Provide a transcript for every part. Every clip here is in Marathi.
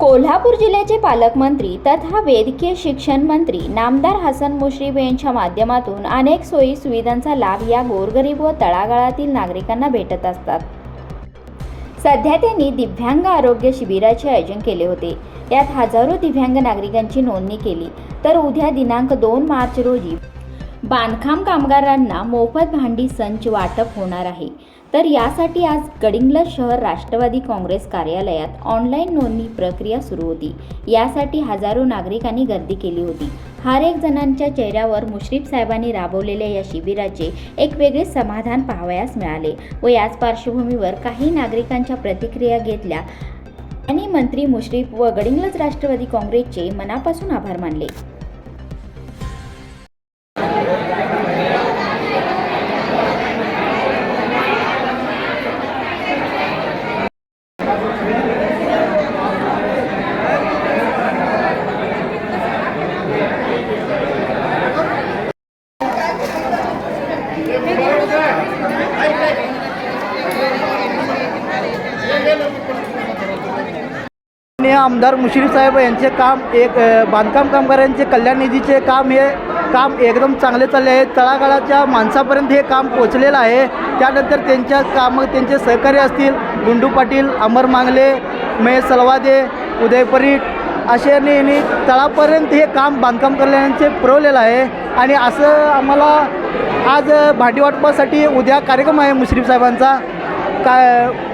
कोल्हापूर जिल्ह्याचे पालकमंत्री तथा वैद्यकीय शिक्षण मंत्री नामदार हसन मुश्रीफ यांच्या माध्यमातून अनेक सोयी सुविधांचा लाभ या गोरगरीब व तळागाळातील नागरिकांना भेटत असतात. सध्या त्यांनी दिव्यांग आरोग्य शिबिराचे आयोजन केले होते. यात हजारो दिव्यांग नागरिकांची नोंदणी केली. तर उद्या दिनांक दोन मार्च रोजी बांधकाम कामगारांना मोफत भांडी संच वाटप होणार आहे. तर यासाठी आज गडिंग्लज शहर राष्ट्रवादी काँग्रेस कार्यालयात ऑनलाईन नोंदणी प्रक्रिया सुरू होती. यासाठी हजारो नागरिकांनी गर्दी केली होती. हर एक जणांच्या चेहऱ्यावर मुश्रीफ साहेबांनी राबवलेल्या या शिबिराचे एक वेगळे समाधान पाहावयास मिळाले व याच पार्श्वभूमीवर काही नागरिकांच्या प्रतिक्रिया घेतल्या. आणि मंत्री मुश्रीफ व गडिंग्लज राष्ट्रवादी काँग्रेसचे मनापासून आभार मानले. आणि आमदार मुश्रीफ साहेब यांचे काम एक बांधकाम कामगारांचे कल्याण निधीचे काम हे काम एकदम चांगले चालले आहे. तळागाळाच्या माणसापर्यंत हे काम पोचलेलं आहे. त्यानंतर त्यांच्या काम त्यांचे सहकारी असतील गुंडू पाटील अमर मांगले महेश सलवादे उदय परीट असे यांनी तळापर्यंत हे काम बांधकाम कल्याणचे पुरवलेलं आहे. आणि असं आम्हाला आज भांडी वाटपासाठी उद्या कार्यक्रम आहे मुश्रीफ साहेबांचा. का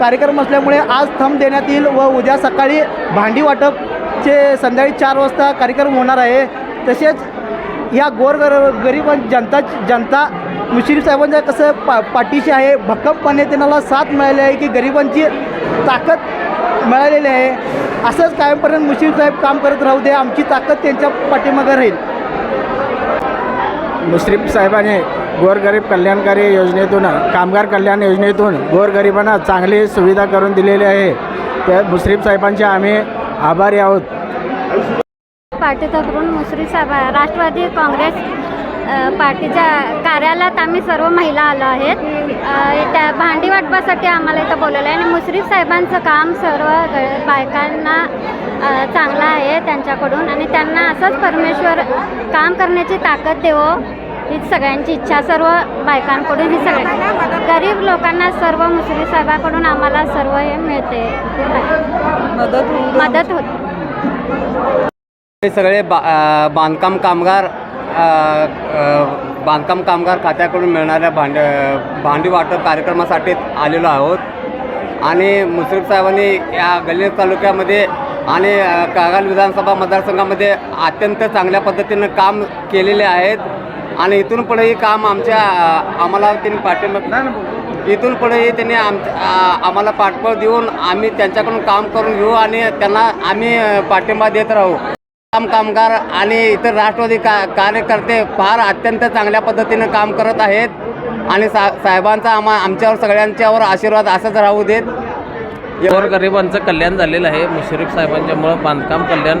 कार्यक्रम असल्यामुळे आज थंब देण्यात येईल व उद्या सकाळी भांडी वाटपचे संध्याकाळी चार वाजता कार्यक्रम होणार आहे. तसेच या गोरगर गरीब जनता जनता मुश्रीफ साहेबांच्या कसं पा पाठीशी आहे भक्कमपणे त्यांना साथ मिळाली आहे की गरिबांची ताकद मिळालेली आहे. असंच कायमपर्यंत मुश्रीफ साहेब काम करत राहू दे आमची ताकद त्यांच्या पाठीमागे राहील. मुश्रीफ साहेबाने गोरगरीब कल्याणकारी योजनेतून कामगार कल्याण योजनेतून गोरगरिबांना चांगली सुविधा करून दिलेली आहे. त्या मुश्रीफ साहेबांचे आम्ही आभारी आहोत. पाठीतकडून करून मुश्रीफ साहेब राष्ट्रवादी काँग्रेस पार्टीच्या कार्यालयात आम्ही सर्व महिला आलो आहेत. त्या भांडी वाटपासाठी आम्हाला इथं बोलवलं आहे आणि मुश्रीफ साहेबांचं काम सर्व बायकांना चांगलं आहे त्यांच्याकडून आणि त्यांना असंच परमेश्वर काम करण्याची ताकद देवो. हीच सगळ्यांची इच्छा सर्व बायकांकडून ही सगळ्या गरीब लोकांना सर्व मुश्रीफ साहेबाकडून आम्हाला सर्व हे मिळते. मदत होते. हे सगळे बा बांधकाम कामगार बांधकाम कामगार खात्याकडून मिळणाऱ्या भांड भांडी वाटप कार्यक्रमासाठी आलेलो आहोत. आणि मुश्रीफ साहेबांनी या गल्ली तालुक्यामध्ये आणि कागल विधानसभा मतदारसंघामध्ये अत्यंत चांगल्या पद्धतीनं काम केलेले आहेत. आणि इथून पुढेही काम आमच्या आम्हाला त्यांनी पाठिंबा इथून पुढेही त्यांनी आम आम्हाला पाठबळ देऊन आम्ही त्यांच्याकडून काम करून घेऊ आणि त्यांना आम्ही पाठिंबा देत राहू. काम कामगार आणि इतर राष्ट्रवादी का कार्यकर्ते फार अत्यंत चांगल्या पद्धतीनं काम करत आहेत. आणि सा साहेबांचा आम्हा आमच्यावर सगळ्यांच्यावर आशीर्वाद असंच राहू देत. गोरगरिबांचं कल्याण झालेलं आहे. मुश्रीफ साहेबांच्यामुळं बांधकाम कल्याण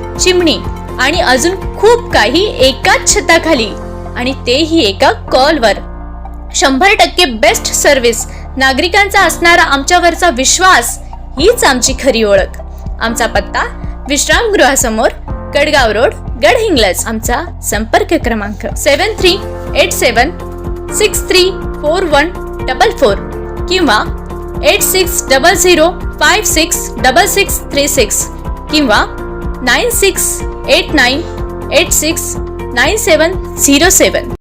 chimney आणि अजून खूप काही एकाच छताखाली आणि तेही एका कॉलवर. शंभर टक्के बेस्ट सर्व्हिस नागरिकांचा असणारा आमच्यावरचा विश्वास हीच आमची खरी ओळख. आमचा पत्ता विश्रामगृहासमोर गडगाव रोड गडहिंग्लज आमचा संपर्क क्रमांक seven three eight seven six three four one double four किंवा eight six double zero five six double six three six किंवा nine six eight nine eight six nine seven zero seven